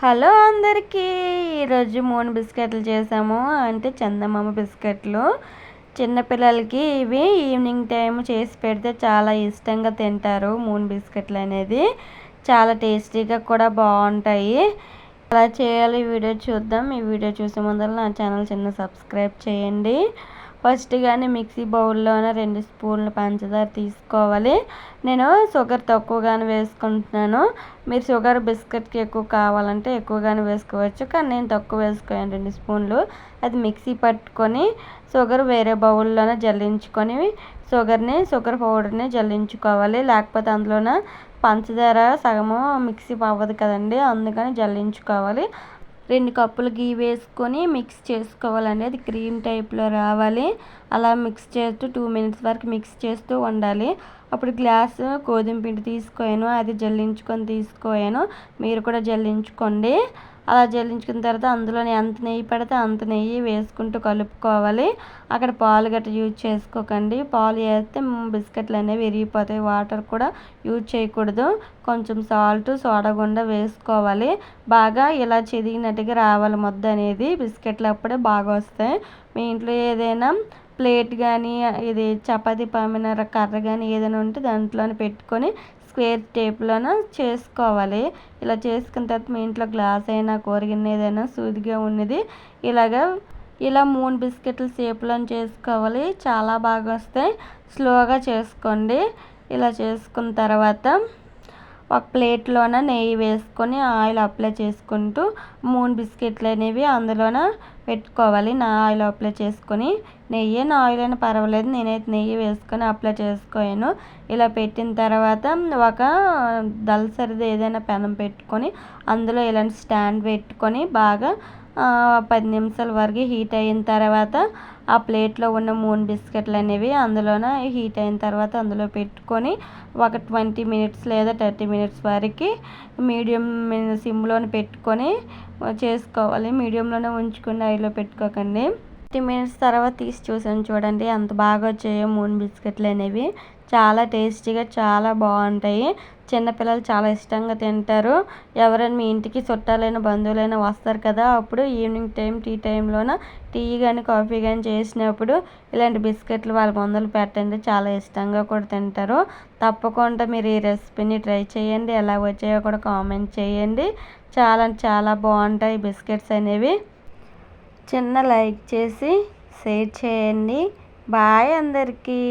Hello అందరికీ ఈరోజు మూడు బిస్కెట్లు చేసాము. అంటే చందమామ బిస్కెట్లు. చిన్నపిల్లలకి ఇవి ఈవినింగ్ టైం చేసి పెడితే చాలా ఇష్టంగా తింటారు మూడు బిస్కెట్లు అనేది. చాలా టేస్టీగా కూడా బాగుంటాయి. అలా చేయాలి వీడియో చూద్దాం. ఈ వీడియో చూసే ముందర నా ఛానల్ చిన్న సబ్స్క్రైబ్ చేయండి. ఫస్ట్ కానీ మిక్సీ బౌల్లోనే రెండు స్పూన్లు పంచదార తీసుకోవాలి. నేను షుగర్ తక్కువగానే వేసుకుంటున్నాను. మీరు షుగర్ బిస్కెట్కి ఎక్కువ కావాలంటే ఎక్కువగానే వేసుకోవచ్చు. కానీ నేను తక్కువ వేసుకోయాను రెండు స్పూన్లు. అది మిక్సీ పట్టుకొని షుగర్ వేరే బౌల్లోనే జల్లించుకొని షుగర్ని షుగర్ పౌడర్ని జల్లించుకోవాలి. లేకపోతే అందులోన పంచదార సగము మిక్సీ అవ్వదు కదండి. అందుకని జల్లించుకోవాలి. రెండు కప్పులు గీ వేసుకొని మిక్స్ చేసుకోవాలండి అది క్రీమ్ టైప్లో రావాలి. అలా మిక్స్ చేస్తూ టూ మినిట్స్ వరకు మిక్స్ చేస్తూ ఉండాలి అప్పుడు గ్లాస్ గోధుమ పిండి తీసుకోయాను అది జల్లించుకొని తీసుకోయాను. మీరు కూడా జల్లించుకోండి. అలా జల్లించుకున్న తర్వాత అందులోనే ఎంత నెయ్యి పడితే అంత నెయ్యి వేసుకుంటూ కలుపుకోవాలి. అక్కడ పాలు గట్రా యూజ్ చేసుకోకండి. పాలు వేస్తే బిస్కెట్లు అనేవి విరిగిపోతాయి. వాటర్ కూడా యూజ్ చేయకూడదు. కొంచెం సాల్ట్ సోడా గుండా వేసుకోవాలి. బాగా ఇలా చెదిగినట్టుగా రావాలి ముద్ద అనేది. బిస్కెట్లు అప్పుడే బాగా వస్తాయి. మీ ఇంట్లో ఏదైనా ప్లేట్ కానీ ఇది చపాతీ పామిన కర్ర కానీ ఏదైనా ఉంటే దాంట్లోనే పెట్టుకొని స్క్వేర్ టేప్లను? చేసుకోవాలి. ఇలా చేసుకున్న తర్వాత మీ ఇంట్లో గ్లాస్ అయినా కూరగిన్న ఏదైనా సూదిగా ఉన్నది. ఇలాగా ఇలా మూడు బిస్కెట్లు షేప్లను చేసుకోవాలి. చాలా బాగా వస్తాయి. స్లోగా చేసుకోండి. ఇలా చేసుకున్న తర్వాత ఒక ప్లేట్లోన నెయ్యి వేసుకొని ఆయిల్ అప్లై చేసుకుంటూ మూన్ బిస్కెట్లు అనేవి అందులోన పెట్టుకోవాలి. నా ఆయిల్ అప్లై చేసుకొని నెయ్యి నా ఆయిల్ అయినా పర్వాలేదు. నేనైతే నెయ్యి వేసుకొని అప్లై చేసుకోయాను ఇలా పెట్టిన తర్వాత ఒక దలసరిది ఏదైనా పెనం పెట్టుకొని అందులో ఇలాంటి స్టాండ్ పెట్టుకొని బాగా పది నిమిషాల వరకు హీట్ అయిన తర్వాత ఆ ప్లేట్లో ఉన్న మూన్ బిస్కెట్లు అనేవి అందులోన హీట్ అయిన తర్వాత అందులో పెట్టుకొని ఒక ట్వంటీ మినిట్స్ లేదా థర్టీ మినిట్స్ వరకు మీడియం సిమ్లోనే పెట్టుకొని చేసుకోవాలి. మీడియంలోనే ఉంచుకుని హైలో పెట్టుకోకండి. ఫిఫ్టీ మినిట్స్ తర్వాత తీసి చూసాను చూడండి. అంత బాగా వచ్చాయో మూన్ బిస్కెట్లు అనేవి. చాలా టేస్టీగా చాలా బాగుంటాయి. చిన్నపిల్లలు చాలా ఇష్టంగా తింటారు. ఎవరైనా మీ ఇంటికి చుట్టాలైన బంధువులైనా వస్తారు కదా అప్పుడు ఈవినింగ్ టైం టీ టైంలోన టీ కానీ కాఫీ కానీ చేసినప్పుడు ఇలాంటి బిస్కెట్లు వాళ్ళ ముందలు పెట్టండి. చాలా ఇష్టంగా కూడా తింటారు. తప్పకుండా మీరు ఈ రెసిపీని ట్రై చేయండి. ఎలా వచ్చాయో కూడా కామెంట్ చేయండి. చాలా చాలా బాగుంటాయి బిస్కెట్స్ అనేవి. చిన్న లైక్ చేసి షేర్ చేయండి. బాయ్ అందరికీ.